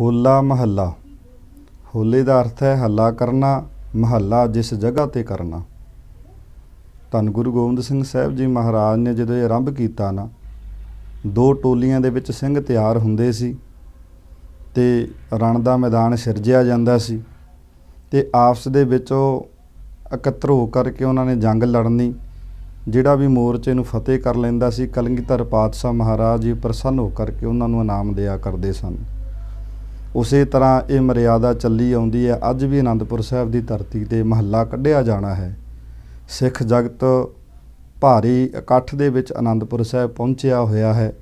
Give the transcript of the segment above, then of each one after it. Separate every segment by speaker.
Speaker 1: ਹੋਲਾ ਮਹੱਲਾ। ਹੋਲੇ ਦਾ ਅਰਥ ਹੈ ਹੱਲਾ ਕਰਨਾ, ਮਹੱਲਾ ਜਿਸ ਜਗ੍ਹਾ ਤੇ ਕਰਨਾ। ਧੰਨ ਗੁਰੂ ਗੋਬਿੰਦ ਸਿੰਘ ਸਾਹਿਬ ਜੀ ਮਹਾਰਾਜ ਨੇ ਜਦੋਂ ਇਹ ਆਰੰਭ ਕੀਤਾ ਨਾ, ਦੋ ਟੋਲੀਆਂ ਦੇ ਵਿੱਚ ਸਿੰਘ ਤਿਆਰ ਹੁੰਦੇ ਸੀ ਤੇ ਰਣ ਦਾ ਮੈਦਾਨ ਸਿਰਜਿਆ ਜਾਂਦਾ ਸੀ ਤੇ ਆਪਸ ਦੇ ਵਿੱਚ ਉਹ ਇਕੱਤਰ ਹੋ ਕਰਕੇ ਉਹਨਾਂ ਨੇ ਜੰਗ ਲੜਨੀ, ਜਿਹੜਾ ਵੀ ਮੋਰਚੇ ਨੂੰ ਫਤਿਹ ਕਰ ਲੈਂਦਾ ਸੀ, ਕਲਗੀਧਰ ਪਾਤਸ਼ਾਹ ਮਹਾਰਾਜ ਜੀ ਪ੍ਰਸੰਨ ਹੋ ਕਰਕੇ ਉਹਨਾਂ ਨੂੰ ਇਨਾਮ ਦਿਆ ਕਰਦੇ ਸਨ। ਉਸੇ ਤਰ੍ਹਾਂ ਇਹ ਮਰਿਆਦਾ ਚੱਲੀ ਆਉਂਦੀ ਹੈ। ਅੱਜ ਵੀ ਆਨੰਦਪੁਰ ਸਾਹਿਬ ਦੀ ਧਰਤੀ ਤੇ ਮਹੱਲਾ ਕੱਢਿਆ ਜਾਣਾ ਹੈ। ਸਿੱਖ ਜਗਤ ਭਾਰੀ ਇਕੱਠ ਦੇ ਵਿੱਚ ਆਨੰਦਪੁਰ ਸਾਹਿਬ ਪਹੁੰਚਿਆ ਹੋਇਆ ਹੈ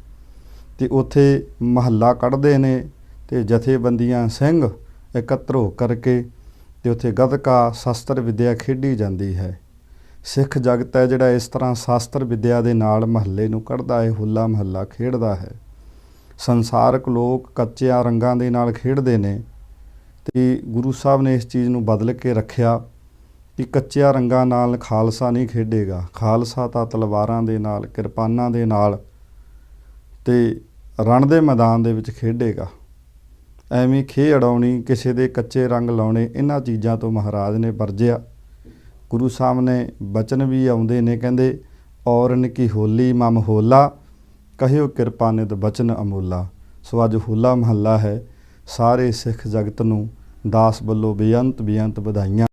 Speaker 1: ਤੇ ਉੱਥੇ ਮਹੱਲਾ ਕੱਢਦੇ ਨੇ ਤੇ ਜਥੇਬੰਦੀਆਂ ਸਿੰਘ ਇਕੱਤਰ ਹੋ ਕਰਕੇ ਤੇ ਉੱਥੇ ਗੱਤਕਾ ਸ਼ਸਤਰ ਵਿੱਦਿਆ ਖੇਡੀ ਜਾਂਦੀ ਹੈ। ਸਿੱਖ ਜਗਤ ਹੈ ਜਿਹੜਾ ਇਸ ਤਰ੍ਹਾਂ ਸ਼ਾਸਤਰ ਵਿੱਦਿਆ ਦੇ ਨਾਲ ਮਹੱਲੇ ਨੂੰ ਕੱਢਦਾ ਹੈ, ਹੁੱਲਾ ਮਹੱਲਾ ਖੇਡਦਾ ਹੈ। ਸੰਸਾਰਕ ਲੋਕ ਕੱਚਿਆਂ ਰੰਗਾਂ ਦੇ ਨਾਲ ਖੇਡਦੇ ਨੇ ਤੇ ਗੁਰੂ ਸਾਹਿਬ ਨੇ ਇਸ ਚੀਜ਼ ਨੂੰ ਬਦਲ ਕੇ ਰੱਖਿਆ ਕਿ ਕੱਚਿਆਂ ਰੰਗਾਂ ਨਾਲ ਖਾਲਸਾ ਨਹੀਂ ਖੇਡੇਗਾ। ਖਾਲਸਾ ਤਾਂ ਤਲਵਾਰਾਂ ਦੇ ਨਾਲ, ਕਿਰਪਾਨਾਂ ਦੇ ਨਾਲ ਤੇ ਰਣ ਦੇ ਮੈਦਾਨ ਦੇ ਵਿੱਚ ਖੇਡੇਗਾ। ਐਵੇਂ ਖੇ ਅੜਾਉਣੀ ਕਿਸੇ ਦੇ ਕੱਚੇ ਰੰਗ ਲਾਉਣੇ, ਇਹਨਾਂ ਚੀਜ਼ਾਂ ਤੋਂ ਮਹਾਰਾਜ ਨੇ ਵਰਜਿਆ। ਗੁਰੂ ਸਾਹਿਬ ਨੇ ਬਚਨ ਵੀ ਆਉਂਦੇ ਨੇ, ਕਹਿੰਦੇ ਔਰਨ ਕੀ ਹੋਲੀ ਮਮ ਹੋਲਾ ਕਹਿਓ ਕਿਰਪਾ ਨਿਤ ਬਚਨ ਅਮੋਲਾ। ਸੋ ਅੱਜ ਹੋਲਾ ਮਹੱਲਾ ਹੈ। ਸਾਰੇ ਸਿੱਖ ਜਗਤ ਨੂੰ ਦਾਸ ਵੱਲੋਂ ਬੇਅੰਤ ਬੇਅੰਤ ਵਧਾਈਆਂ।